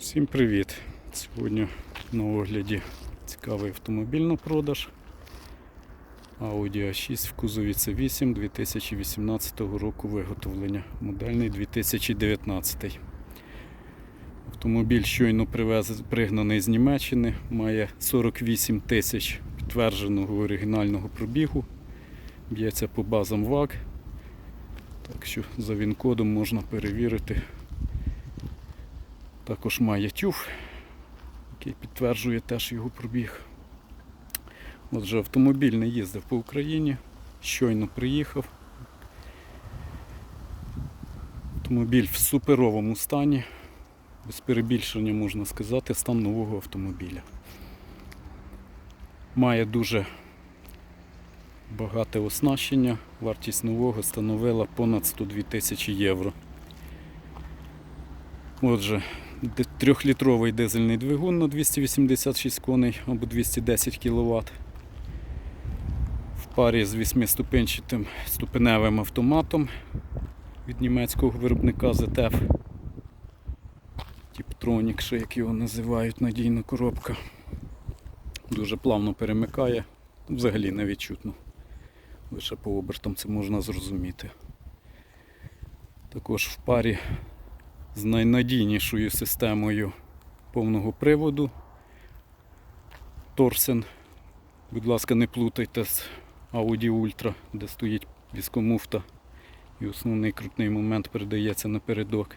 Всім привіт! Сьогодні на огляді цікавий автомобіль на продаж. Audi A6 в кузові C8 2018 року виготовлення. Модельний 2019. Автомобіль щойно привез, пригнаний з Німеччини, має 48 тисяч підтвердженого оригінального пробігу. Б'ється по базам ВАГ. Так що за він-кодом можна перевірити. Також має тюф, який підтверджує теж його пробіг. Отже, автомобіль не їздив по Україні, щойно приїхав. Автомобіль в суперовому стані. Без перебільшення можна сказати, стан нового автомобіля. Має дуже багате оснащення. Вартість нового становила понад 102 тисячі євро. Отже, трьохлітровий дизельний двигун на 286 коней або 210 кВт. В парі з 8-ступенчатим ступеневим автоматом від німецького виробника ZF. Тіптронік, ще як його називають, надійна коробка. Дуже плавно перемикає, взагалі не відчутно. Лише по обертам це можна зрозуміти. Також в парі з найнадійнішою системою повного приводу. Торсен. Будь ласка, не плутайте з Audi Ultra, де стоїть віскомуфта і основний крутний момент передається напередок.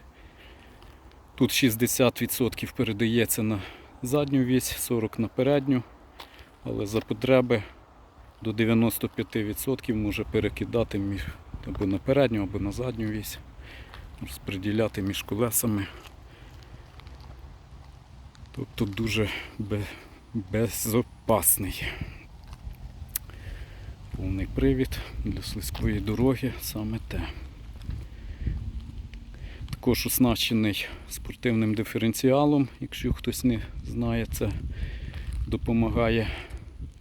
Тут 60% передається на задню вісь, 40% на передню, але за потреби до 95% може перекидати між або на передню, або на задню вісь розподіляти між колесами. Тобто дуже бе- безопасний. Повний привід для слизької дороги саме те. Також оснащений спортивним диференціалом, якщо хтось не знає, це допомагає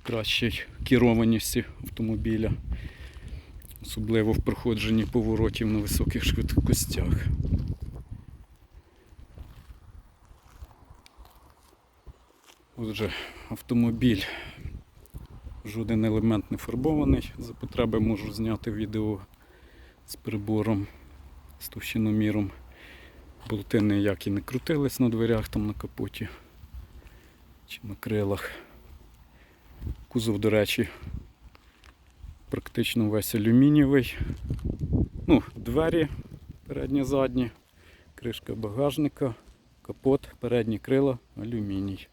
кращій керованості автомобіля особливо в проходженні поворотів на високих швидкостях. Отже, автомобіль, жоден елемент не фарбований. За потреби можу зняти відео з прибором, з товщиноміром. Болти ніякі не крутились на дверях там на капоті чи на крилах. Кузов, до речі, практично весь алюмінієвий. Ну, двері передні задні, кришка багажника, капот, передні крила, алюміній.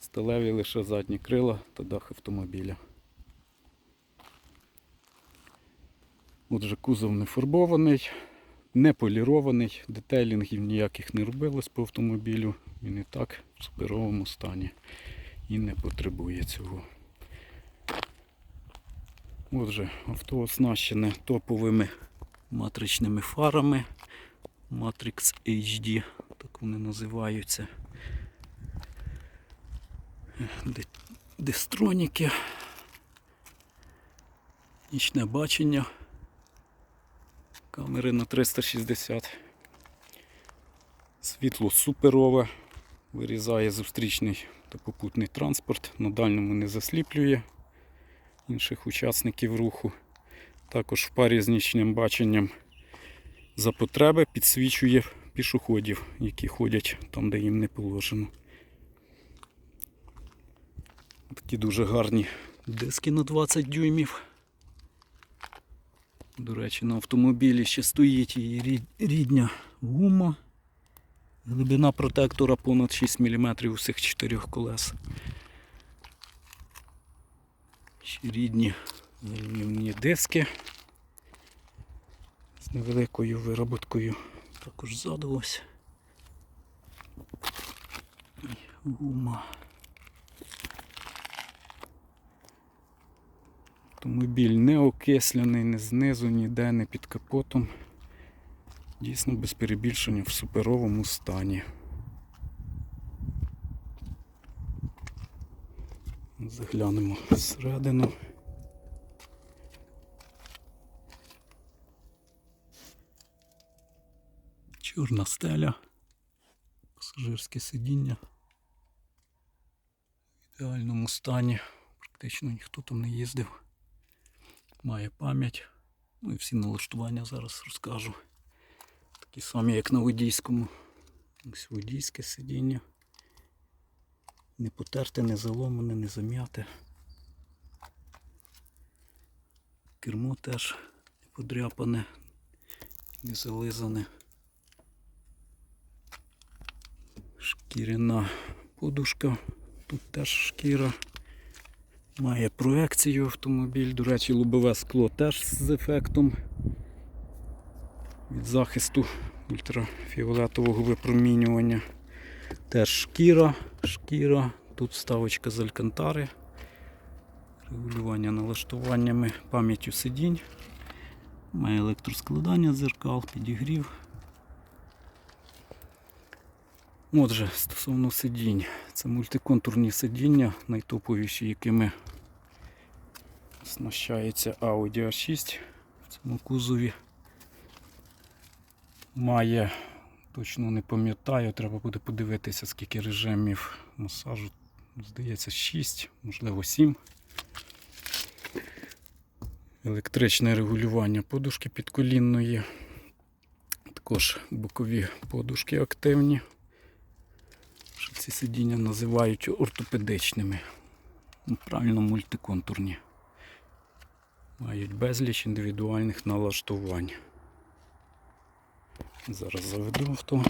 Сталеві лише задні крила та дах автомобіля. Отже, кузов не фарбований, не полірований, детейлінгів ніяких не робилось по автомобілю. Він і так в суперовому стані і не потребує цього. Отже, авто оснащене топовими матричними фарами. Matrix HD, так вони називаються. Де- Дестроніки. Нічне бачення. Камери на 360. Світло суперове. Вирізає зустрічний та попутний транспорт. На дальньому не засліплює інших учасників руху. Також в парі з нічним баченням за потреби підсвічує пішоходів, які ходять там, де їм не положено. Такі дуже гарні диски на 20 дюймів. До речі, на автомобілі ще стоїть її рідня гума. Глибина протектора понад 6 мм усіх чотирьох колес. Ще рідні алюмінієві диски з невеликою вироботкою. Також ззаду. Гума. Автомобіль не окислений, не знизу, ніде, не під капотом. Дійсно без перебільшення в суперовому стані. Заглянемо всередину. Чорна стеля. Пасажирське сидіння. В ідеальному стані. Практично ніхто там не їздив. Має пам'ять. Ну і всі налаштування зараз розкажу. Такі самі, як на водійському. Ось водійське сидіння. Не потерте, не заломане, не зам'яте. Кермо теж не подряпане, не зализане. Шкіряна подушка. Тут теж шкіра. Має проекцію автомобіль. До речі, лобове скло теж з ефектом від захисту ультрафіолетового випромінювання. Теж шкіра, шкіра. Тут вставочка з алькантари. Регулювання налаштуваннями, пам'яттю сидінь. Має електроскладання дзеркал, підігрів. Отже, стосовно сидінь. Це мультиконтурні сидіння, найтоповіші, якими оснащається Audi A6 в цьому кузові. Має, точно не пам'ятаю, треба буде подивитися, скільки режимів масажу. Здається, 6, можливо 7. Електричне регулювання подушки підколінної. Також бокові подушки активні. Що ці сидіння називають ортопедичними. Ну, Правильно мультиконтурні. Мають безліч індивідуальних налаштувань. Зараз заведу авто.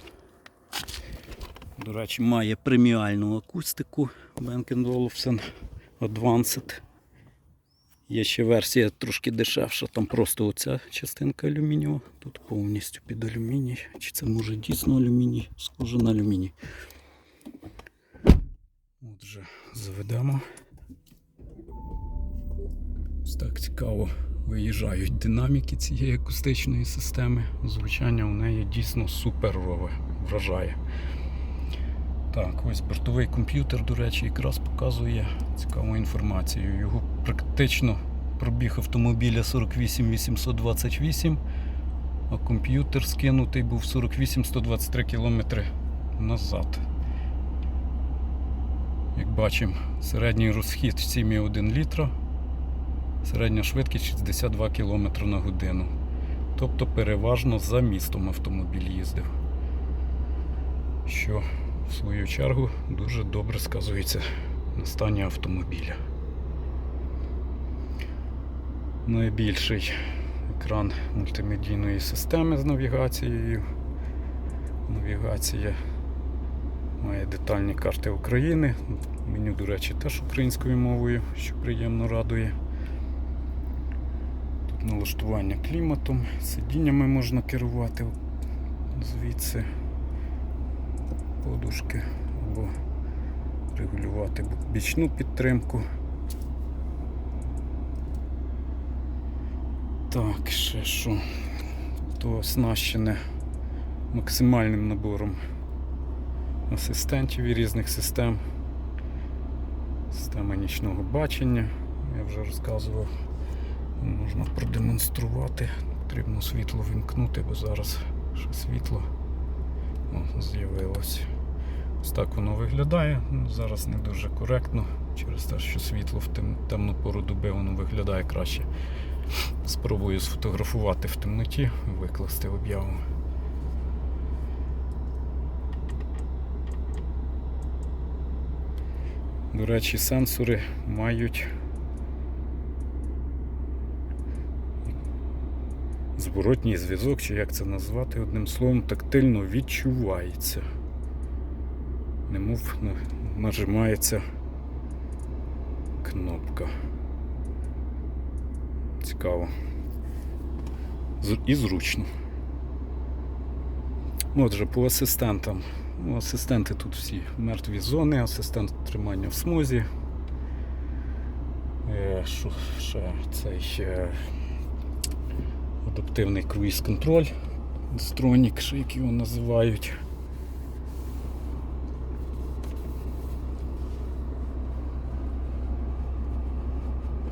До речі, має преміальну акустику Bang Olufsen Advanced. Є ще версія трошки дешевша, там просто оця частинка алюмінієва, тут повністю під алюміній. Чи це може дійсно алюміній? Схоже на алюміній. Отже, заведемо. Ось так цікаво виїжджають динаміки цієї акустичної системи. Звучання у неї дійсно суперове, вражає. Так, ось бортовий комп'ютер, до речі, якраз показує цікаву інформацію. Його практично пробіг автомобіля 48 828, а комп'ютер скинутий був 48 123 км назад. Як бачимо, середній розхід 7,1 літра, середня швидкість 62 км на годину. Тобто переважно за містом автомобіль їздив. Що в свою чергу дуже добре сказується на стані автомобіля. Найбільший екран мультимедійної системи з навігацією. Навігація має детальні карти України. Меню, до речі, теж українською мовою, що приємно радує. Налаштування кліматом, сидіннями можна керувати звідси подушки або регулювати бічну підтримку. Так, ще що, то оснащене максимальним набором асистентів і різних систем. Система нічного бачення, я вже розказував, можна продемонструвати. Потрібно світло вимкнути, бо зараз ще світло О, з'явилось. Ось так воно виглядає. Ну, Зараз не дуже коректно, через те, що світло в тем, темну пору доби воно виглядає краще. Спробую сфотографувати в темноті, викласти об'яву. До речі, сенсори мають зворотній зв'язок, чи як це назвати, одним словом, тактильно відчувається. Немов нажимається кнопка. Цікаво. І зручно. Отже, по асистентам. Ну, асистенти тут всі мертві зони, асистент тримання в смузі. Е, Що ще цей ще адаптивний круїз контроль. Стронік, як його називають.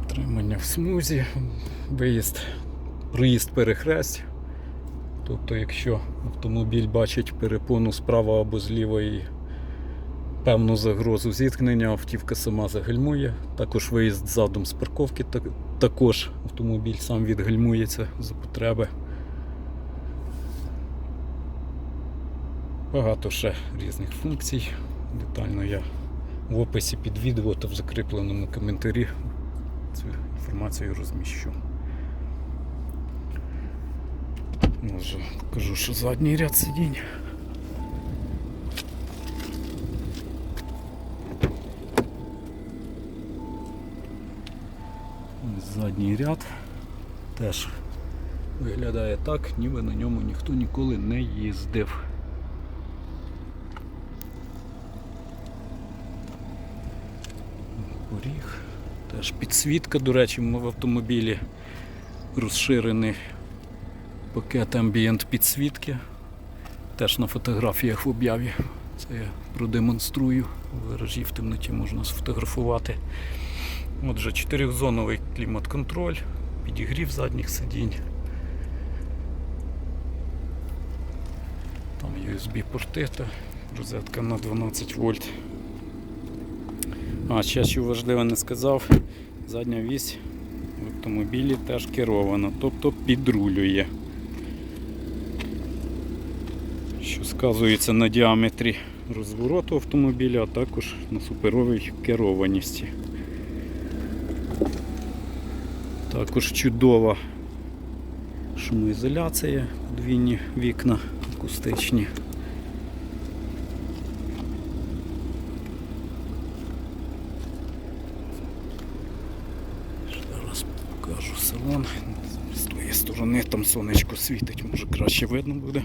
Тримання в смузі, виїзд, проїзд перехресть. Тобто, якщо автомобіль бачить перепону справа або зліва і певну загрозу зіткнення, автівка сама загальмує. Також виїзд задом з парковки, також автомобіль сам відгальмується за потреби. Багато ще різних функцій. Детально я в описі під відео та в закріпленому коментарі цю інформацію розміщу. Може, покажу, що задній ряд сидінь. Задній ряд теж виглядає так, ніби на ньому ніхто ніколи не їздив. Поріг. Теж підсвітка, до речі, в автомобілі розширений пакет ambient підсвітки. Теж на фотографіях в об'яві. Це я продемонструю. В гаражі в темноті можна сфотографувати. Отже, чотирьохзоновий клімат-контроль, підігрів задніх сидінь. Там USB-порти та розетка на 12 вольт. А, ще що важливо не сказав, задня вісь в автомобілі теж керована, тобто підрулює. Що сказується на діаметрі розвороту автомобіля, а також на суперовій керованості. Також чудова шумоізоляція, подвійні вікна акустичні. Покажу салон. З тої сторони там сонечко світить, може краще видно буде.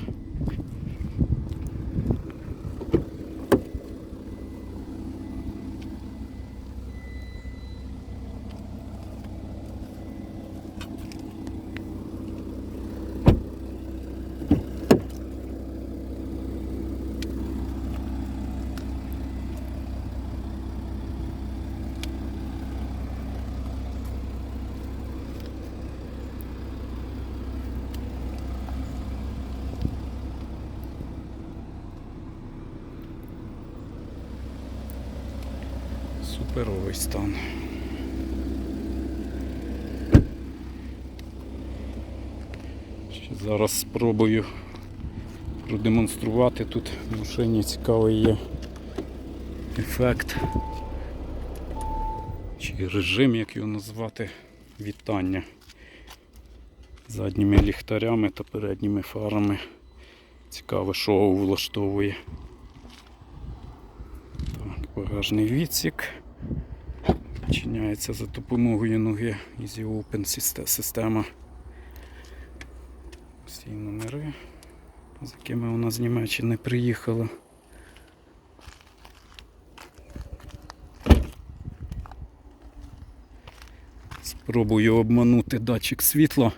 Суперовий стан. Зараз спробую продемонструвати. Тут в машині цікавий є ефект чи режим, як його назвати, вітання задніми ліхтарями та передніми фарами. Цікаве шоу влаштовує. Так, багажний відсік. Відчиняється за допомогою ноги Easy Open система. Всі номери, з якими вона з Німеччини приїхала. Спробую обманути датчик світла.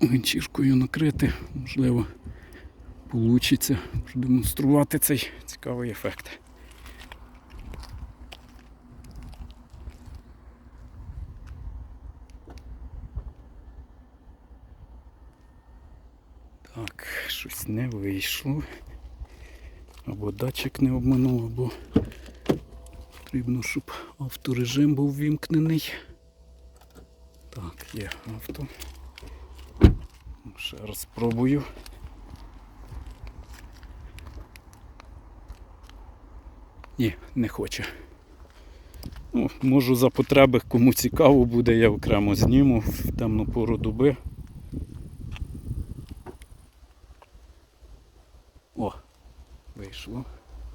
Ганчіркою накрити, можливо, вийде продемонструвати цей цікавий ефект. Так, щось не вийшло. Або датчик не обманув, або потрібно, щоб авторежим був вімкнений. Так, є авто. Ще раз спробую. Ні, не хоче. Ну, можу за потреби, кому цікаво буде, я окремо зніму в темну пору доби. Вийшло.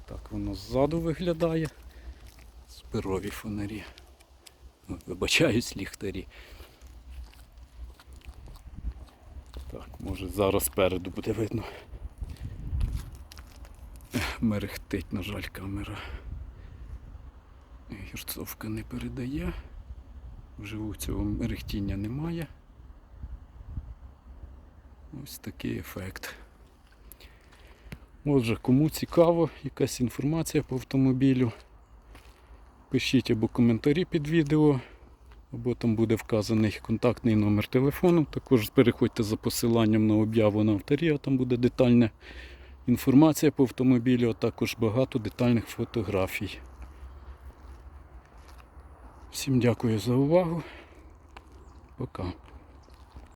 Так воно ззаду виглядає. Суперові фонарі. Вибачаюсь, ліхтарі. Так, може зараз спереду буде видно. Мерехтить, на жаль, камера. Гірцовка не передає. Вживу цього мерехтіння немає. Ось такий ефект. Отже, кому цікаво, якась інформація по автомобілю, пишіть або коментарі під відео, або там буде вказаний контактний номер телефону. Також переходьте за посиланням на об'яву на авторія, там буде детальна інформація по автомобілю, а також багато детальних фотографій. Всім дякую за увагу. Пока.